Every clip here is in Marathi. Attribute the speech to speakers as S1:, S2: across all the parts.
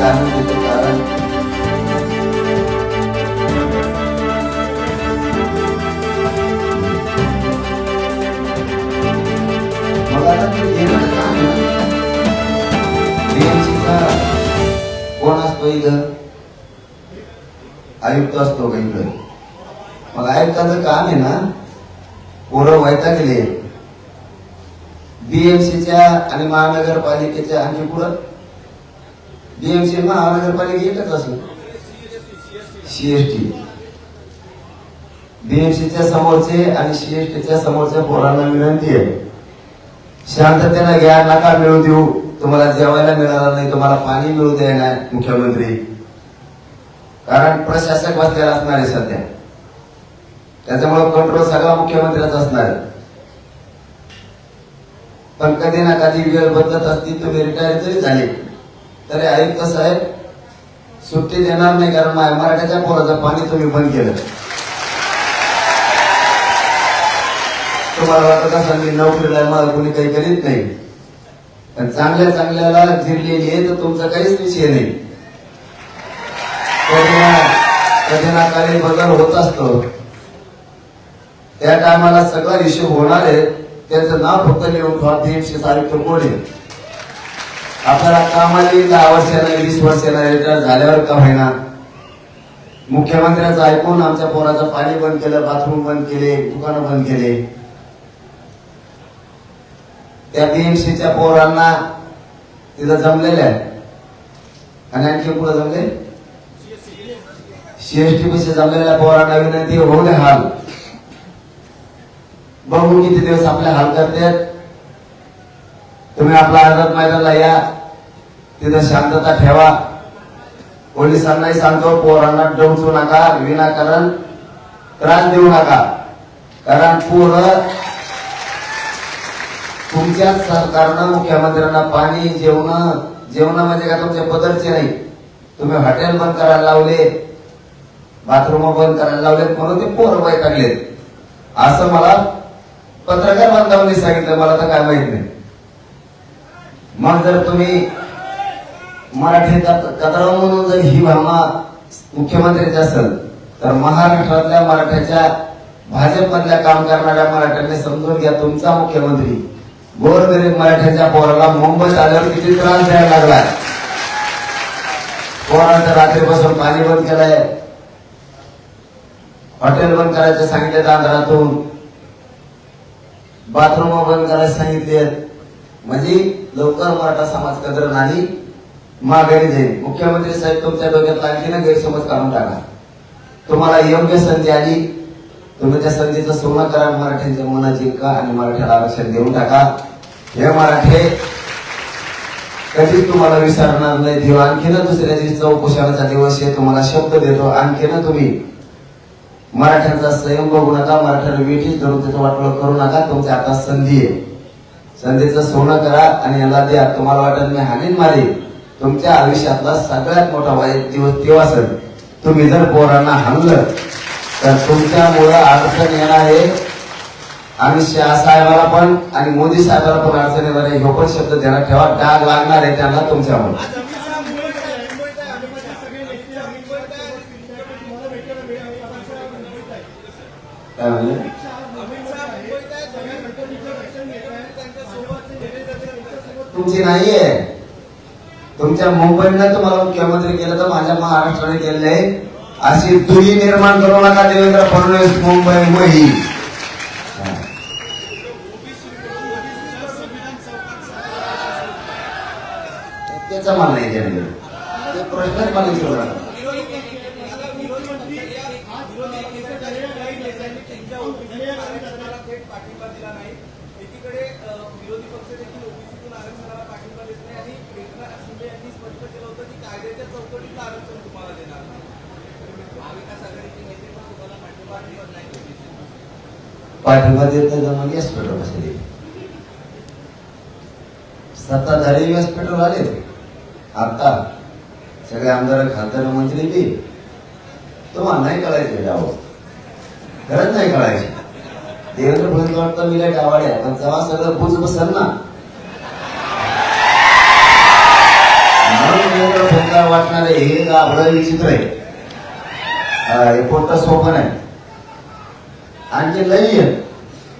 S1: काय कारण कारण कोण असतो इथं आयुक्त असतो का इकडं मग आयुक्ताचं काम आहे ना पोरं व्हायचा गेले बीएमसीच्या आणि महानगरपालिकेच्या आणि पुढं बीएमसी महानगरपालिका एकच असेल सीएसटी बीएमसीच्या समोरचे आणि सीएसटीच्या समोरच्या पोरांना विनंती आहे. शांततेनं घ्या नका मिळू देऊ. तुम्हाला जेवायला मिळणार नाही तुम्हाला पाणी मिळू दे मुख्यमंत्री. कारण प्रशासक बसलेला असणार आहे सध्या. त्याच्यामुळे कंट्रोल सगळा मुख्यमंत्र्याचा असणार आहे. पण कधी ना कधी वेळ बदलत असती तुम्ही रिटायर जरी झाले. तरी आयुक्त साहेब सुट्टी देणार नाही कारण मा- मराठ्याच्या पोराचं पाणी तुम्ही बंद केलं. तुम्हाला वाटत असं मी नोकरीला मला कोणी काही करीत नाही? पण चांगल्या चांगल्याला जिरलेली आहे तर तुमचा काहीच विषय नाही. कधी ना काही बदल होत असतो त्या टायमाला सगळा इश्यू होणार आहे. त्याचं नाव फक्त लिहून ठेवा तीनशे तारीख कोण आहे? आपल्याला कामाला येईल दहा वर्षानं वीस वर्षानं रिटायर झाल्यावर का होईना? मुख्यमंत्र्यांचं ऐकून आमच्या पोराचं पाणी बंद केलं बाथरूम बंद केले दुकानं बंद केले. त्या बीएमसीच्या पोरांना तिथं जमलेल्या आणि आणखी पुढे जमले? सीएसटी पैसे जमलेल्या पोरांना विनंती होऊ हाल. बघू किती दिवस आपले हाल करतात. तुम्ही आपला आझाद मैदानाला या. तिथं शांतता ठेवा. पोलिसांनाही सांगतो पोरांना डवचू नका विनाकारण त्रास देऊ नका. कारण पोरं तुमच्याच सरकारनं मुख्यमंत्र्यांना पाणी जेवण जेवण म्हणजे का तुमच्या बदलचे नाही. तुम्ही हॉटेल बंद करायला लावले बाथरूम बंद करायला लावलेत म्हणून ते पोरं वैतागलेत. असं मला पत्रकार बांधवांनी सांगितलं मला तर काय माहीत नाही. मग जर तुम्ही मराठी कदराव म्हणून जर ही भामा मुख्यमंत्र्याची असेल तर महाराष्ट्रातल्या मराठ्याच्या भाजपमधल्या काम करणाऱ्या मराठ्यांनी समजून घ्या तुमचा मुख्यमंत्री गोरगरीब मराठ्याच्या पोराला मुंबईत आल्यावर किती त्रास द्यायला लागला. पोरांचं रात्रीपासून पाणी बंद केलंय. हॉटेल बंद करायचं सांगितले आंध्रातून. बाथरूम बंद करायला सांगितले म्हणजे लवकर मराठा समाज कदर नाही माघारी जाईल. मुख्यमंत्री साहेब तुमच्या डोक्यात आणखीन गैरसमज काढून टाका. तुम्हाला योग्य संधी आली तुम्ही त्या संधीचं सोनं करा मराठ्यांच्या मनात जिंका आणि मराठ्याला आरक्षण देऊन टाका. हे मराठे कधीच तुम्हाला विसरणार नाही. देव आणखीन दुसऱ्या दिवशी उपोषणाचा दिवस आहे. तुम्हाला शब्द देतो. आणखीन तुम्ही मराठ्यांचा संयम बघू नका. मराठ्याला वेठीच धरून त्याचं वाटोळ करू नका. तुमच्या आता संधी आहे. संधीचं सोनं करा आणि याला द्या. तुम्हाला वाटत मी हानीन मारे तुमच्या आयुष्यातला सगळ्यात मोठा वाईट दिवस तेव्हा असेल. तुम्ही जर पोरांना हाणलं तर तुमच्यामुळं अडचण येणार आहे. अमित शहा साहेबाला पण आणि मोदी साहेबाला पण अडचण येणार आहे. ह्यो पण शब्द ध्यानात ठेवा. डाग लागणार आहे त्यांना तुमच्यामुळे. काय म्हणलं? तुमची नाहीये. तुमच्या मुंबईनं तुम्हाला मुख्यमंत्री केलं तर माझ्या महाराष्ट्राने केलेलं आहे अशी दुरी निर्माण करू नका देवेंद्र फडणवीस मुंबई मही त्याचा मान नाही ते प्रश्नच मला विचारू नका
S2: पाठिंबा दिला नाही एकीकडे अ, विरोधी पक्ष देखील ओबीसीतून आरक्षणाला पाठिंबा देत नाही आणि एकनाथ शिंदे यांनी स्पष्ट केलं होतं की कायद्याच्या चौकटीत आरक्षण तुम्हाला देणार नाही. महाविकास आघाडीचे नेते पण तुम्हाला पाठिंबा देत नाही.
S1: पाठिंबा देत नाही तर मग व्यासपीठावर बसले सत्ताधारी व्यासपीठावर आले आता सगळे आमदार खासदार मंत्री बी. तुम्हाला नाही कळायचे डाव खरंच नाही कळायचे. देवेंद्र फडणवीस वाटतं मी काय डावाड्या पण तेव्हा सगळं बुज बसल ना. म्हणून भोंगा भंगार वाटणारे हे गाभडं विचित्र आहे. हे पोट सोपं नाही आणखी लई आहे.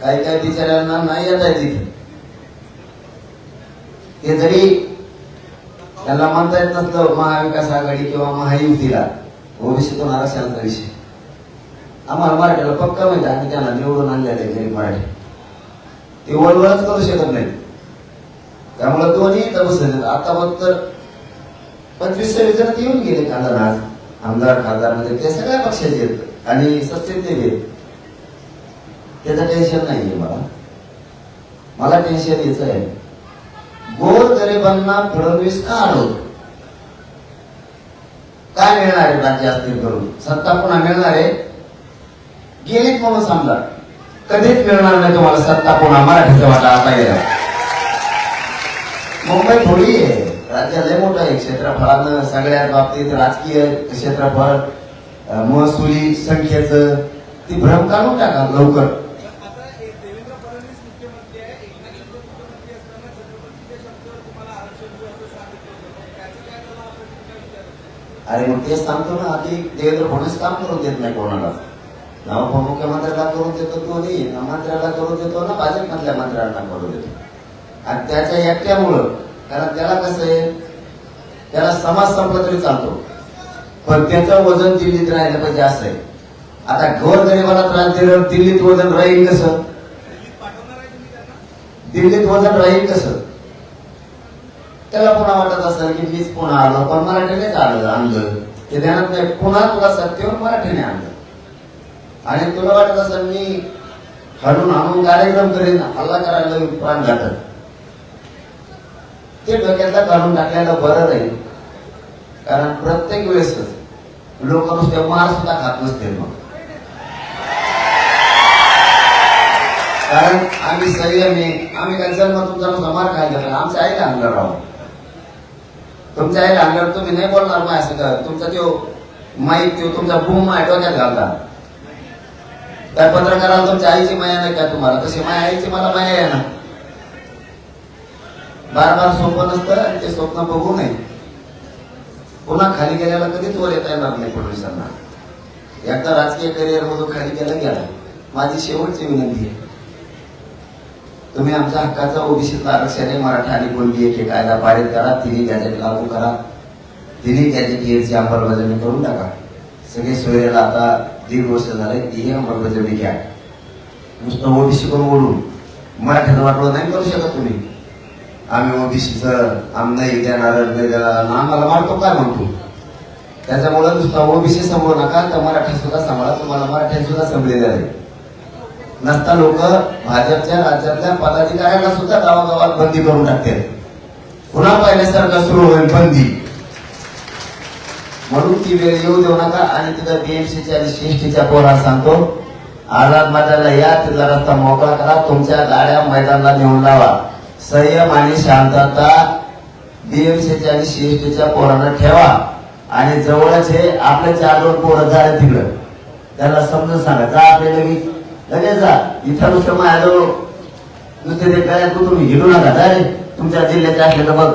S1: काही काही बिचाऱ्यांना नाही येत आहे तिथे ते जरी त्यांना म्हणता येत नसतं महाविकास आघाडी किंवा महायुतीला. ओबीसीतून आरक्षणाचा विषय आम्हाला मराठीला पक्का माहिती आम्ही त्यांना निवडून आणलेलं आहे घरी मराठी. ते वळवळच करू शकत नाही त्यामुळे दोन्ही तपस आता मग तर पंचवीस सव्वीस येऊन गेले खासदार आज. आमदार खासदारमध्ये ते सगळ्या पक्षाचे आहेत. आणि सत्तेचे आहेत. त्याचं टेन्शन नाहीये मला. मला टेन्शन याच आहे. गोर गरिबांना फडणवीस का अडवतो काय मिळणार आहे राज्य असतील करून? सत्ता पुन्हा मिळणार आहे? गेलीत म्हणून समजा कधीच मिळणार नाही तुम्हाला सत्ता पुन्हा. मराठीचा वाटा आता गेला मुंबई थोडी आहे. राज्य लय मोठं आहे. क्षेत्रफळानं सगळ्या बाबतीत राजकीय क्षेत्रफळ महसुली संख्येचं ती भ्रम काढून टाका लवकर. अरे मग तेच सांगतो ना आधी देवेंद्र फडणवीस काम करून देत नाही कोणाला. ना मुख्यमंत्र्याला करून देतो तो नाही ना मंत्र्याला करून देतो ना भाजपमधल्या मंत्र्यांना करून देतो. आणि त्याच्या एकट्यामुळं कारण त्याला कसं आहे? त्याला समाज संपला तरी चालतो. पण त्याचं वजन दिल्लीत राहिलं पाहिजे असं आहे. आता घर गरिबाला त्रास दिलं दिल्लीत वजन राहील कसं?
S2: दिल्लीत
S1: वजन राहील कसं? त्याला पुन्हा वाटत असेल की मीच पुन्हा आलो पण मराठीनेच आलं आणलं. ते ध्यानात नाही पुन्हा तुला सत्तेवर मराठीने आणलं. आणि तुला वाटत असेल मी हडून आणून कार्यक्रम करीन हल्ला करायला प्राण घातत ते डोक्यातला काढून टाकलेलं बरं राहील कारण प्रत्येक वेळेसच लोक नुसते मार सुद्धा खात नसते मग. कारण आम्ही संयमी आम्ही काय जन्म तुमचा नुसता मार खायला लागला आमच्या आईला आणलं राव. तुमच्या आईला आणल्यावर तुम्ही नाही बोलणार माय असं का तुमचा त्यो माईक त्यो तुमचा बूम माय डोक्यात घालता. त्या पत्रकाराला तुमच्या आईची माया नाही का तुम्हाला? तशी माया आईची मला माया आहे ना. बार बार स्वप्न नसतं आणि ते स्वप्न बघू नये. पुन्हा खाली गेल्याला कधीच वर येता येणार नाही फडणवीसांना एकदा राजकीय करिअर मधून खाली गेला गेला माझी शेवटची विनंती आहे. तुम्ही आमच्या हक्काचा ओबीसीतला आरक्षण आहे मराठा आणि कोणती एक कायदा पारित करा तिन्ही गॅजेट लागू करा. तिन्ही गॅजेट येरची अंमलबजावणी करून टाका. सगळे सोयऱ्याला आता दीड वर्ष झाले तीही अंमलबजावणी घ्या. नुसतं ओबीसी करून ओढून? मराठ्याचं वाटवं नाही करू शकत तुम्ही. आम्ही ओबीसीचं आम नाही देणार नाही देणार आम्हाला मारतो काय म्हणतो? त्याच्यामुळे नुसता ओबीसी सांभाळू नका तर मराठी सुद्धा सांभाळा. तुम्हाला मराठी सुद्धा संपलेले आहे. नसता लोक भाजपच्या राज्यातल्या पदाधिकाऱ्यांना सुद्धा गावागावात बंदी करून टाकते पुन्हा पहिल्यासारखं सुरू होईल बंदी. म्हणून ती वेळ येऊ देऊ नका आणि तिथं बीएमसीच्या आणि सीएसटीच्या पोरा सांगतो आझाद मैदानाला या तिथला रस्ता मोकळा करा तुमच्या गाड्या मैदानाला नेऊन लावा. संयम आणि शांतता बीएमसीच्या आणि सीएसटीच्या पोरांना ठेवा. आणि जवळच हे आपले चार दोन पोरं झाले तिकडं. त्याला समजून सांगा. जा आपले लगेच. लगेच जा. इथं दुसरं माझ्याजवळ नुसते ते काय तू तुम्ही? हिरू नका. जा रे. तुमच्या जिल्ह्याचे असले तर बघ.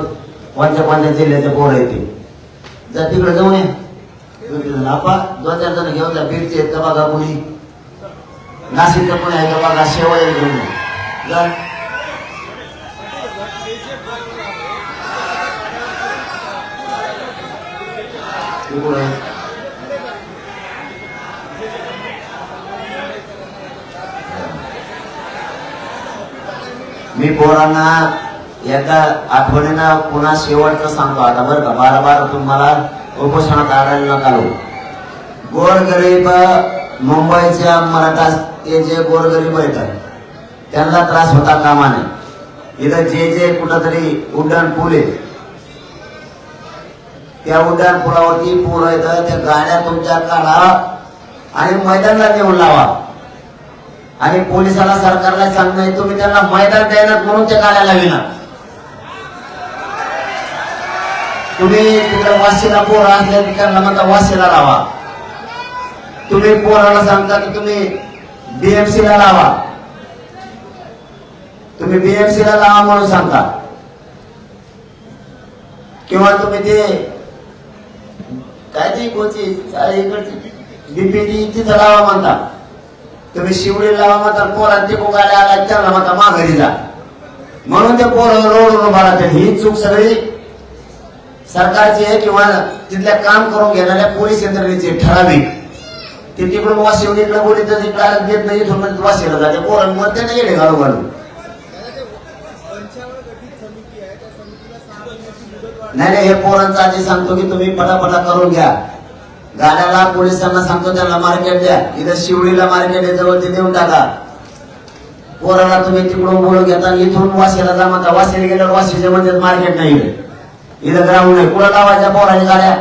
S1: कोणत्या कोणत्या जिल्ह्याचे पोरं येते जा तिकडे जाऊन ये. दोन आपा. दोन चार जण घेऊन जा. बीडचे आहेत का बघा कुणी? नाशिकचं पण आहे का बघा? शेवा घेऊन जा. तिकडे मी पोरांना एकदा आठवणीनं पुन्हा शेवटचं सांगतो. आता बरं का बारा बार तुम्हाला उपोषणात आढळलं नका गोरगरीब मुंबईच्या मराठा ते जे गोरगरीब आहेत त्यांना त्रास होता कामा नये. इथं जे जे कुठंतरी उड्डाण पूल आहे त्या उड्डाण पुलावरती पूर येतं त्या गाड्या तुमच्या काढा आणि मैदानाला नेऊन लावा. आणि पोलिसाला सरकारला सांगणं तुम्ही त्यांना मैदान द्यायला म्हणून त्या गाड्या लाविना. तुम्ही तिकडे वाशीला पोर असल्या तिकडला म्हणता वाशीला लावा. तुम्ही पोराला सांगता की तुम्ही बीएमसी ला लावा. तुम्ही बीएमसी ला लावा म्हणून सांगता. किंवा तुम्ही ते काय ती कोची इकडची. बीपीटी तिथं लावा म्हणता. तुम्ही शिवडी लावा म्हणता पोरात ते गाड्या आला त्याला म्हणता माघारी जा म्हणून ते पोर रोड उभा ही चूक सगळी सरकारची आहे किंवा तिथल्या काम करून घेणाऱ्या पोलीस यंत्रणेची ठराविक. ते तिकडून वाशिवडीकडे बोली तर तिकडे देत नाही इथून म्हणजे वाशिवला जाते. पोरांवर नाही येणे घालू घालू. नाही नाही हे पोरांचं आधी सांगतो की तुम्ही पटापटा करून घ्या. गाड्याला पोलिसांना सांगतो त्यांना मार्केट द्या. इथं शिवडीला मार्केट आहे जवळ ते देऊन टाका. पोराला तुम्ही तिकडून बोलून घेता इथून वाशीला जा म्हणता वाशीला गेल्यावर वाशीच्या म्हणजे मार्केट नाही इथं ग्राउंड आहे. कुठं लावायच्या पोराने गाड्या?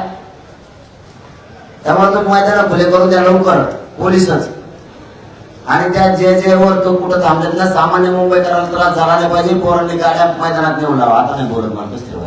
S1: त्यामुळे तुम्ही मैदान खुले करून द्या लवकर पोलिसच. आणि त्या जे जे वर तो कुठं थांबलेत ना सामान्य मुंबईकरांना त्रास झाला नाही पाहिजे. पोरांनी गाड्या मैदानात नेऊन लावा. आता नाही बोलत मला दुसरी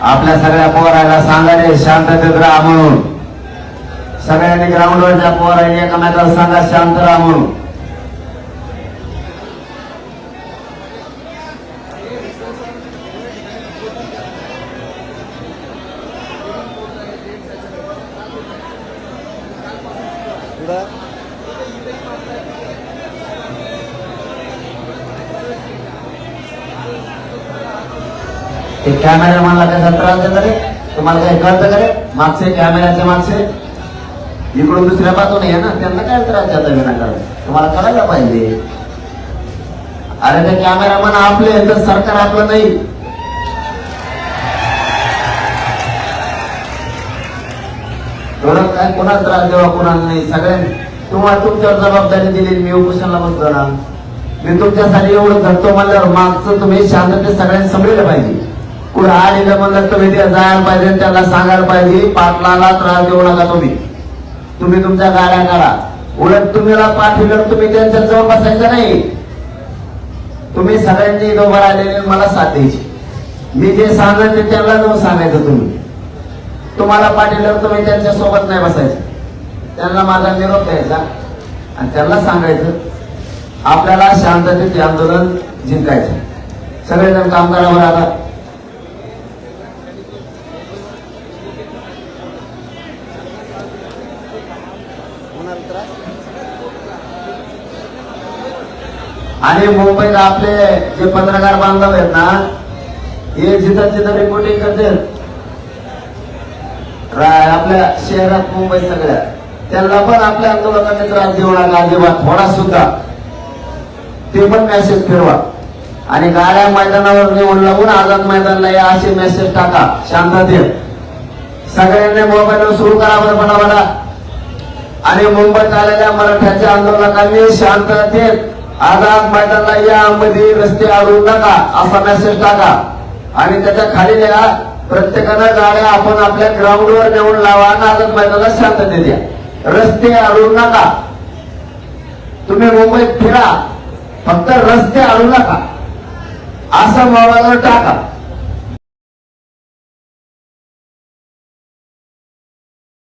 S1: आपल्या सगळ्या पोरायला सांगायचे शांततेत राहा म्हणून. सगळ्यांनी ग्राउंडवरच्या पोरांनी एकमेकाला सांगा शांत राहा म्हणून. ते कॅमेरामॅनला कसा त्रास देतं रे तुम्हाला काही कळतं का रे? मागचे कॅमेऱ्याचे मागचे? इकडून दुसऱ्या बाजूने आहे ना त्यांना काय त्रास देता विनाकारण तुम्हाला कळायला पाहिजे. अरे ते कॅमेरामन आपले तर सरकार आपलं नाही. थोडं काय कोणाला त्रास द्यावा कोणाला नाही. सगळ्यांनी तुम्हाला तुमच्यावर जबाबदारी दिली मी उपोषणला बसतो ना. मी तुमच्यासाठी एवढं धरतो म्हणल्यावर मागचं तुम्ही शांततेत सगळ्यांनी समजलं पाहिजे. कुठं आलेलं म्हणलं तुम्ही ते जायला पाहिजे त्याला सांगायला पाहिजे पाटलाला त्रास देऊ नका तुम्ही. तुम्ही तुमच्या गाड्या करा उलट तुम्हीला पाठवलं तुम्ही त्यांच्या जवळ बसायचं नाही. तुम्ही सगळ्यांनी इथं उभं राहिलेले मला साथ द्यायची. मी जे सांगेन ते त्यांना जाऊन सांगायचं तुम्ही. तुम्हाला पाठवल्यावर तुम्ही त्यांच्यासोबत नाही बसायचं. त्यांना माझा निरोप द्यायचा आणि त्यांना सांगायचं. आपल्याला शांततेचे आंदोलन जिंकायचं. सगळेजण कामगारावर आला. आणि मुंबईत आपले जे पत्रकार बांधव आहेत ना हे जिथं जिथं रिपोर्टिंग करतील. आपल्या शहरात मुंबईत सगळ्या. त्यांना पण आपल्या आंदोलनाने त्रास देऊ नका अजिबात थोडा सुद्धा. ते पण मेसेज फिरवा. आणि गाड्या मैदानावर नेऊन लावून आझाद मैदानला या असे मेसेज टाका. शांततेत. सगळ्यांनी मोबाईलवर सुरू करा बरं म्हणा आणि मुंबईत आलेल्या मराठ्याच्या आंदोलकांनी शांततेत आझाद मैदानला यामध्ये रस्ते अडवू नका असा मेसेज टाका. आणि त्याच्याखाली लिहा प्रत्येकानं गाड्या आपण आपल्या ग्राउंडवर नेऊन लावा आणि आझाद मैदानाला शांतते द्या. रस्ते अडवू नका. तुम्ही मुंबईत फिरा फक्त रस्ते अडवू नका. असं मोबाईलवर टाका.